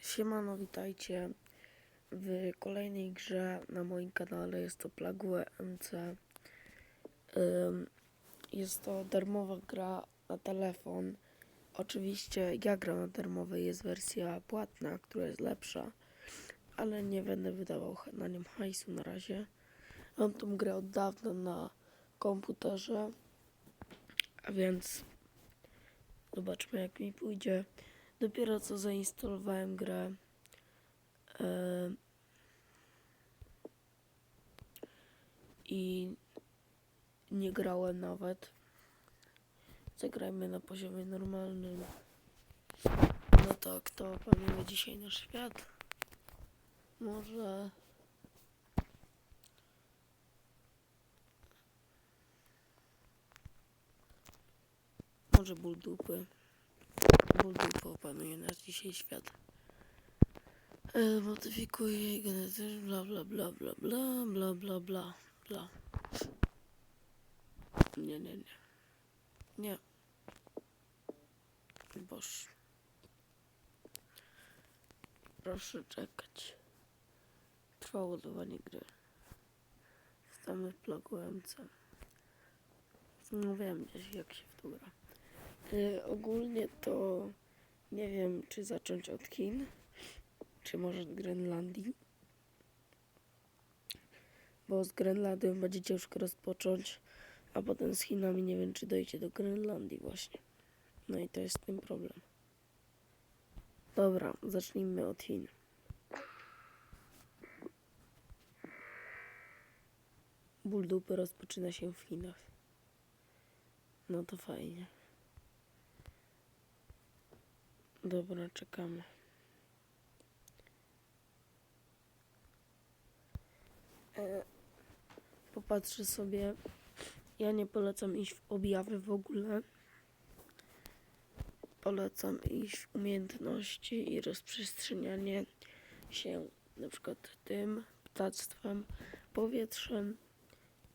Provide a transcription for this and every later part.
Siemano, witajcie w kolejnej grze na moim kanale. Jest to Plague MC. Jest to darmowa gra na telefon. Oczywiście ja gram na darmowej, jest wersja płatna, która jest lepsza, ale nie będę wydawał na nią hajsu na razie. Mam tą grę od dawna na komputerze, a więc zobaczmy jak mi pójdzie. Dopiero co zainstalowałem grę. I nie grałem nawet. Zagrajmy na poziomie normalnym. No tak, to opanujemy dzisiaj nasz świat. Może. Może ból dupy. Dupy opanuje nasz dzisiaj świat. E, modyfikuje genetycznie, bla bla bla bla bla bla bla bla bla. Nie, nie, nie. Nie. Boż. Proszę czekać. Trwa ładowanie gry. Wstamy w bloku MC. No wiem jak się w to gra. Y, ogólnie to nie wiem czy zacząć od Chin, czy może od Grenlandii. Bo z Grenlandią będzie ciężko rozpocząć, a potem z Chinami nie wiem czy dojdzie do Grenlandii właśnie. No i to jest ten problem. Dobra, zacznijmy od Chin. Ból dupy rozpoczyna się w Chinach. No to fajnie. Dobra, czekamy. E, popatrzę sobie. Ja nie polecam iść w objawy w ogóle. Polecam iść w umiejętności i rozprzestrzenianie się na przykład tym ptactwem, powietrzem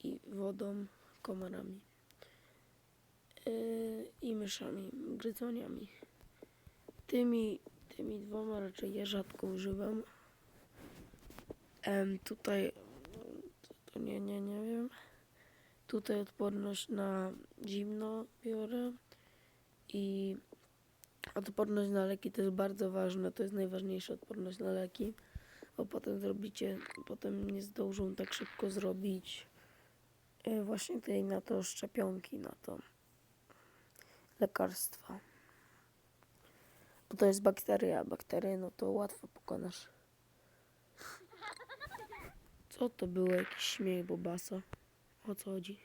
i wodą, komarami. Yy, I myszami, gryzoniami. Tymi, tymi dwoma raczej ja rzadko używam. Tutaj to, to nie, nie, nie wiem. Tutaj odporność na zimno biorę i odporność na leki to jest bardzo ważne. To jest najważniejsza odporność na leki, bo potem zrobicie, potem nie zdążą tak szybko zrobić e, właśnie tej na to szczepionki, na to lekarstwa. Bo to jest bakteria, bakterie no to łatwo pokonasz. Co to było? Jakiś śmiech Bobasa? O co chodzi?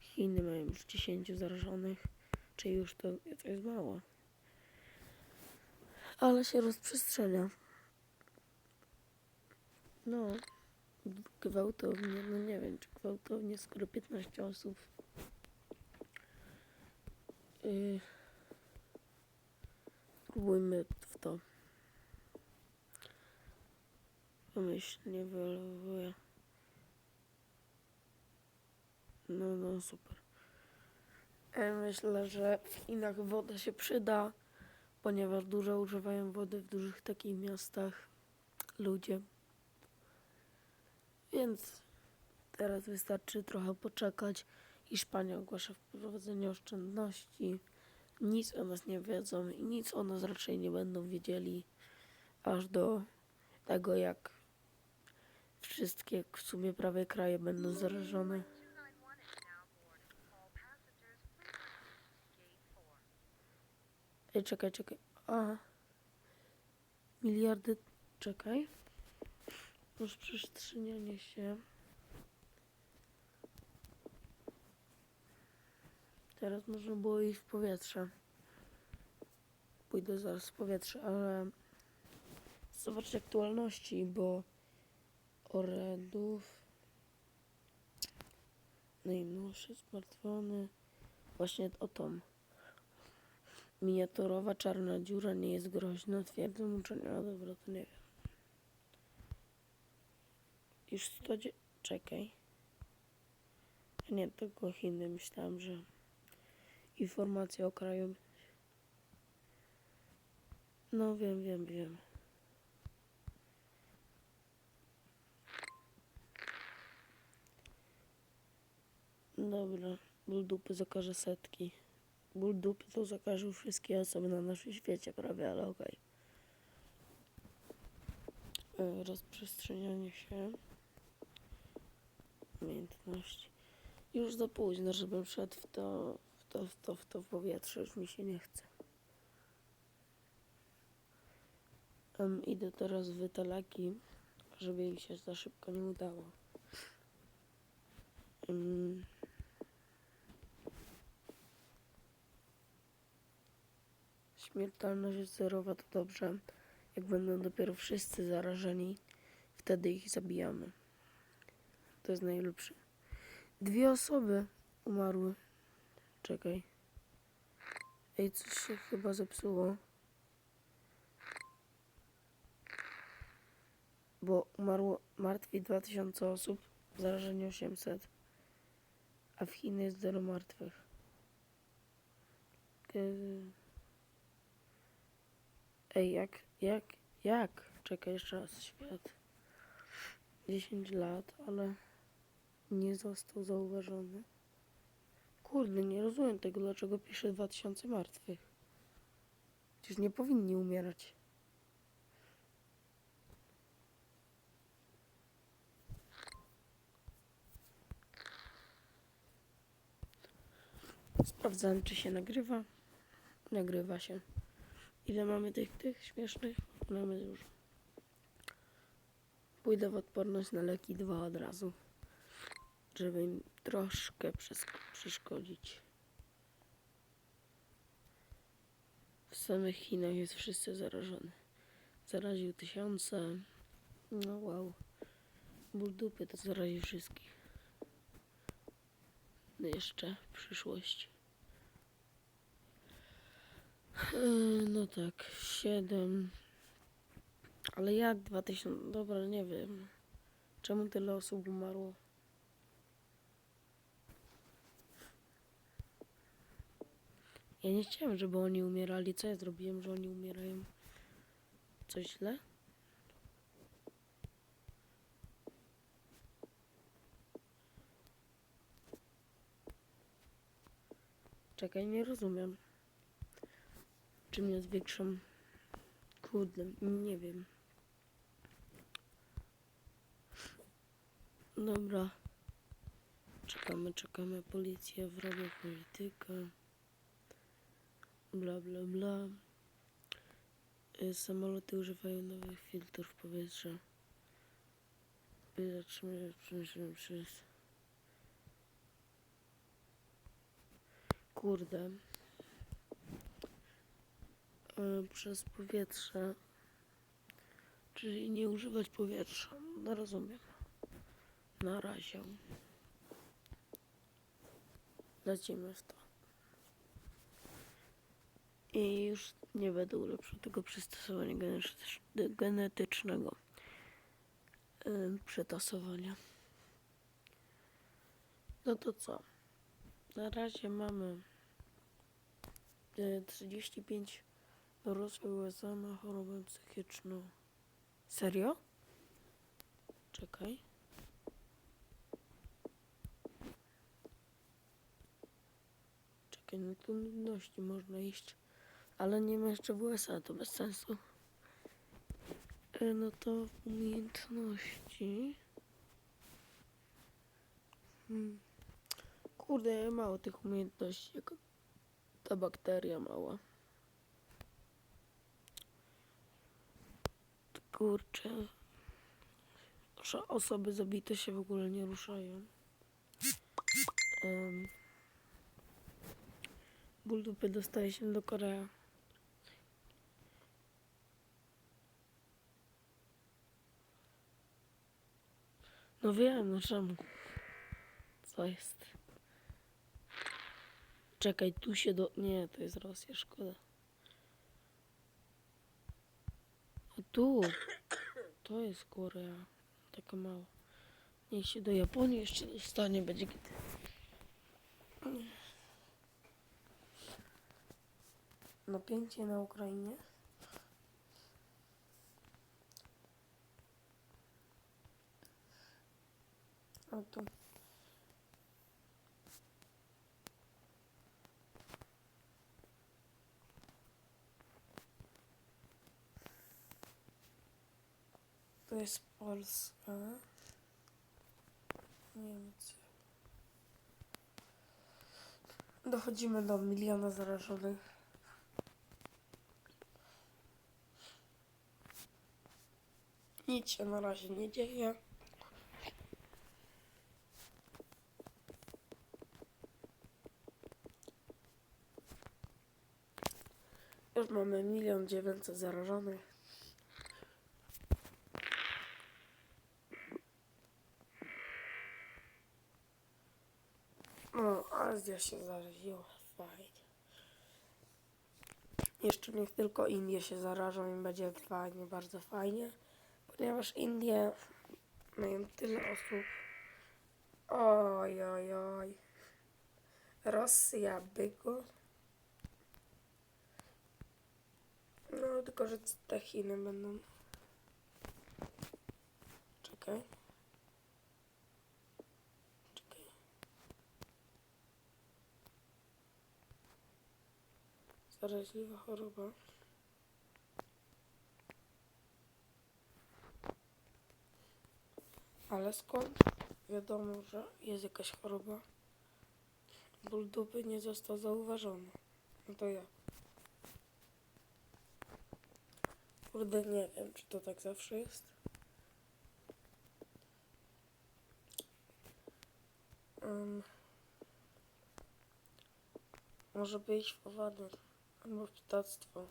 Chiny mają już 10 zarażonych. Czy już to, to jest mało. Ale się rozprzestrzenia. No, gwałtownie, no nie wiem, czy gwałtownie, skoro 15 osób. Yy, spróbujmy w to. Pomyślnie wyolowuję. No, no, super. E, Myślę, że w Chinach woda się przyda, ponieważ dużo używają wody w dużych takich miastach ludzie. Więc teraz wystarczy trochę poczekać. Hiszpania ogłasza wprowadzenie oszczędności. Nic o nas nie wiedzą i nic o nas raczej nie będą wiedzieli aż do tego, jak wszystkie w sumie prawie kraje będą zarażone. Ej, czekaj, czekaj. A. Miliardy. Czekaj. Rozprzestrzenianie się. Teraz można było iść w powietrze. Pójdę zaraz w powietrze, ale zobaczyć aktualności, bo orędów. Najnowsze smartfony właśnie o tą miniaturowa czarna dziura nie jest groźna twierdzą uczenia, a dobra to nie wiem. Już 100 dzie- czekaj. Nie, tylko Chiny. Myślałem, że informacja o kraju No wiem, wiem, wiem. Dobra, ból dupy zakaże setki. Ból dupy to zakażą wszystkie osoby na naszym świecie prawie, ale okej. E, Rozprzestrzenianie się. Umiejętności. Już za późno, żebym szedł w to, to, to, to powietrze, już mi się nie chce. Em, idę teraz w te leki, żeby im się za szybko nie udało. Em, śmiertelność zerowa, to dobrze. Jak będą dopiero wszyscy zarażeni, wtedy ich zabijamy. To jest najlepsze. Dwie osoby umarły. Czekaj. Ej, coś się chyba zepsuło. Bo umarło martwi 2000 osób, zarażeni 800. A w Chinach jest zero martwych. Ej, jak, jak, jak? Czekaj jeszcze raz, świat. 10 lat, ale nie został zauważony. Kurde, nie rozumiem tego, dlaczego pisze 2000 martwych. Przecież nie powinni umierać. Sprawdzałem, czy się nagrywa. Nagrywa się. Ile mamy tych, tych śmiesznych? Mamy dużo. Pójdę w odporność na leki dwa od razu, żeby troszkę przes- przeszkodzić. W samych Chinach jest wszyscy zarażony. Zaraził tysiące. No wow. Ból dupy to zarazi wszystkich. No jeszcze w przyszłości. Yy, No tak, 7. Ale jak 2000? Dobra, nie wiem. Czemu tyle osób umarło? Ja nie chciałem, żeby oni umierali. Co ja zrobiłem, że oni umierają? Coś źle? Czekaj, nie rozumiem. Czym jest większą? Kurde, nie wiem. Dobra. Czekamy, czekamy. Policja, wroga polityka. Bla, bla, bla. Y, Samoloty używają nowych filtrów powietrza. By przez... Kurde. Y, Przez powietrze. Czyli nie używać powietrza. No rozumiem. Na razie. Lecimy w to. I już nie będę ulepszał tego przystosowania genetycz- genetycznego. Przetasowania. No to co? Na razie mamy y, 35 dorosłych USA ma chorobę psychiczną. Serio? Czekaj. Czekaj, no tu nudności można iść. Ale nie ma jeszcze w USA, to bez sensu. E, No to umiejętności. Hmm. Kurde, mało tych umiejętności, jako ta bakteria mała. Kurczę. Osoby zabite się w ogóle nie ruszają. Um. Dostaje się do Korea. No wiem, no czemu? Co jest? Czekaj, tu się do... Nie, to jest Rosja, szkoda. A tu... To jest Korea. Taka mała. Niech się do Japonii jeszcze dostanie, będzie. Napięcie na Ukrainie. A tu. Jest Polska. Niemcy. Dochodzimy do miliona zarażonych. Nic się na razie nie dzieje. Mamy milion dziewięćset zarażonych. No, Azja się zaraziła. Fajnie. Jeszcze niech tylko Indie się zarażą i będzie fajnie, bardzo fajnie. Ponieważ Indie mają tyle osób. Oj, oj, oj. Rosja, byku. No, tylko że te Chiny będą. Czekaj. Czekaj. Zaraźliwa choroba. Ale skąd wiadomo, że jest jakaś choroba? Ból dupy nie został zauważony. No to jak? Kurde, nie wiem, czy to tak zawsze jest. Um, może być w owady albo w ptactwo.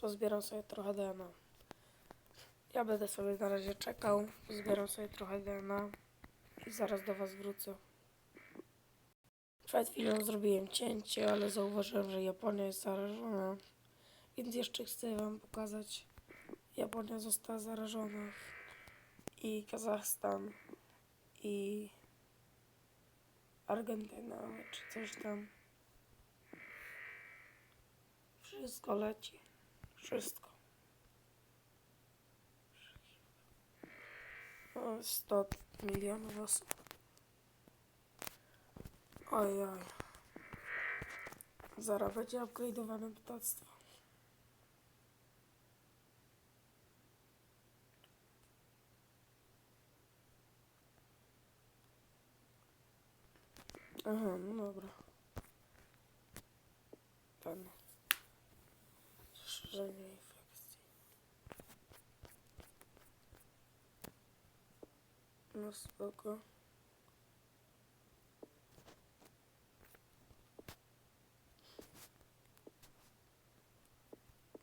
Pozbieram sobie trochę DNA. Ja będę sobie na razie czekał. Zbieram sobie trochę DNA i zaraz do Was wrócę. Przed chwilą zrobiłem cięcie, ale zauważyłem, że Japonia jest zarażona. Więc jeszcze chcę Wam pokazać. Japonia została zarażona. I Kazachstan. I Argentyna, czy coś tam. Wszystko leci. Wszystko. O, 100 milionów osób. Oj, oj. Zaraz będzie upgrade'owane ptactwo. Aha, no dobra. Ten. Szerzenie infekcji. No spoko.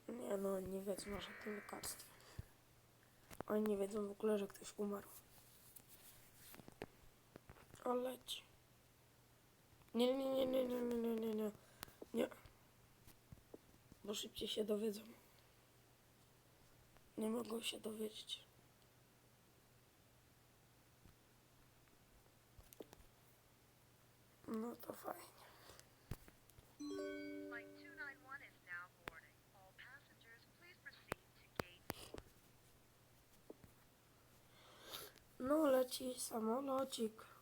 Nie no, nie wiedzą o żadnym lekarstwie. Oni nie wiedzą w ogóle, że ktoś umarł. O, leci. Nie, nie, nie, nie, nie, nie, nie, nie, nie. Nie. Bo szybciej się dowiedzą. Nie mogą się dowiedzieć. No to fajnie. Flight 291 is now boarding. All passengers, please proceed to gate No leci samolocik.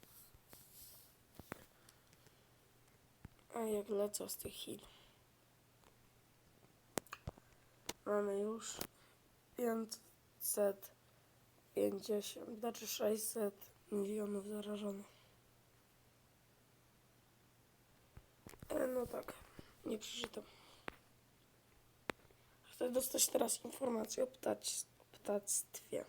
Jak lecą z tych Chin. Mamy już 550, znaczy 600 milionów zarażonych. E, no tak, nie przeczytam. Chcę dostać teraz informację o, ptać, o ptactwie.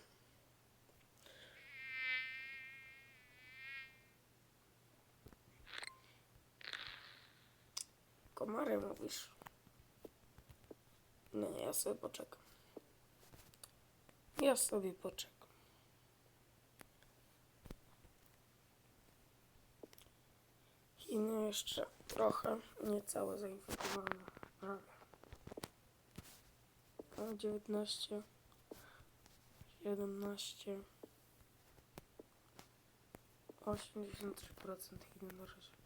Komary mówisz? No, ja sobie poczekam. Ja sobie poczekam. Chiny jeszcze trochę, niecałe zainfekowane. Prawie. A 19, 17, 83% Chin na razie.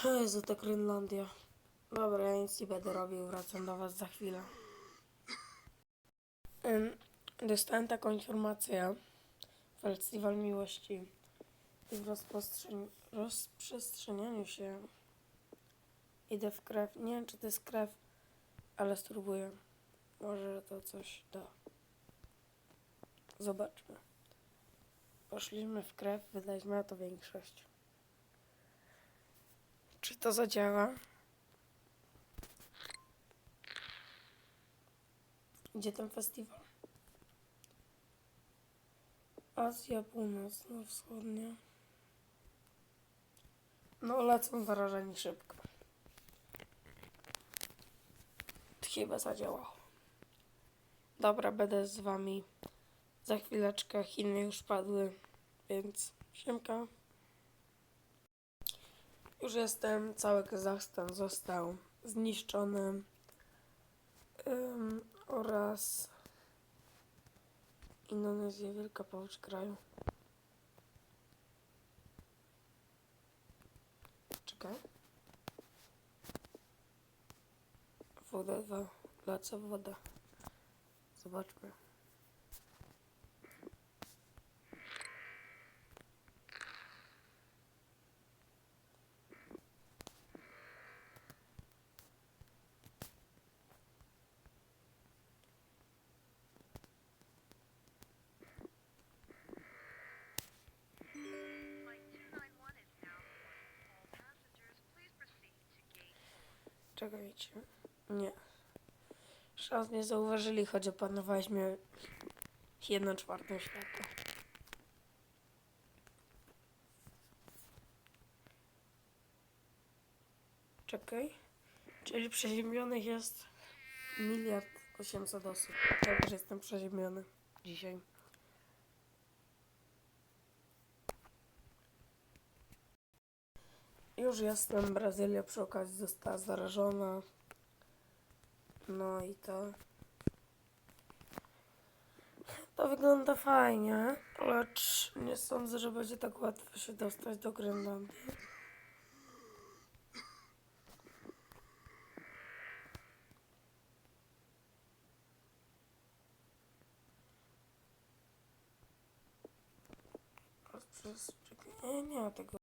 Jezu, ta Grenlandia. Dobra, ja nic nie będę robił, wracam do was za chwilę. Dostałem taką informację festiwal miłości i w rozprzestrzenianiu się idę w krew. Nie wiem, czy to jest krew, ale spróbuję. Może to coś da. Zobaczmy. Poszliśmy w krew, wydaliśmy na to większość. Czy to zadziała? Gdzie ten festiwal? Azja Północno-Wschodnia. No, lecą zarażeni szybko. Chyba zadziałało. Dobra, będę z wami. Za chwileczkę Chiny już padły, więc siemka. Już jestem, cały Kazachstan został zniszczony. Ym, oraz Indonezja, wielka powódź kraju. Czekaj. Woda, dwa, lecę woda. Zobaczmy. Czekajcie. Nie. Szans nie zauważyli, choć opanowaliśmy jedną czwartą świata. Czekaj. Czyli przeziębionych jest miliard osiemset osób. Ja jestem przeziębiony dzisiaj. Już jestem. Brazylia przy okazji została zarażona. No i to. To wygląda fajnie, lecz nie sądzę, że będzie tak łatwo się dostać do Grenlandii. Przez... Nie, nie tego.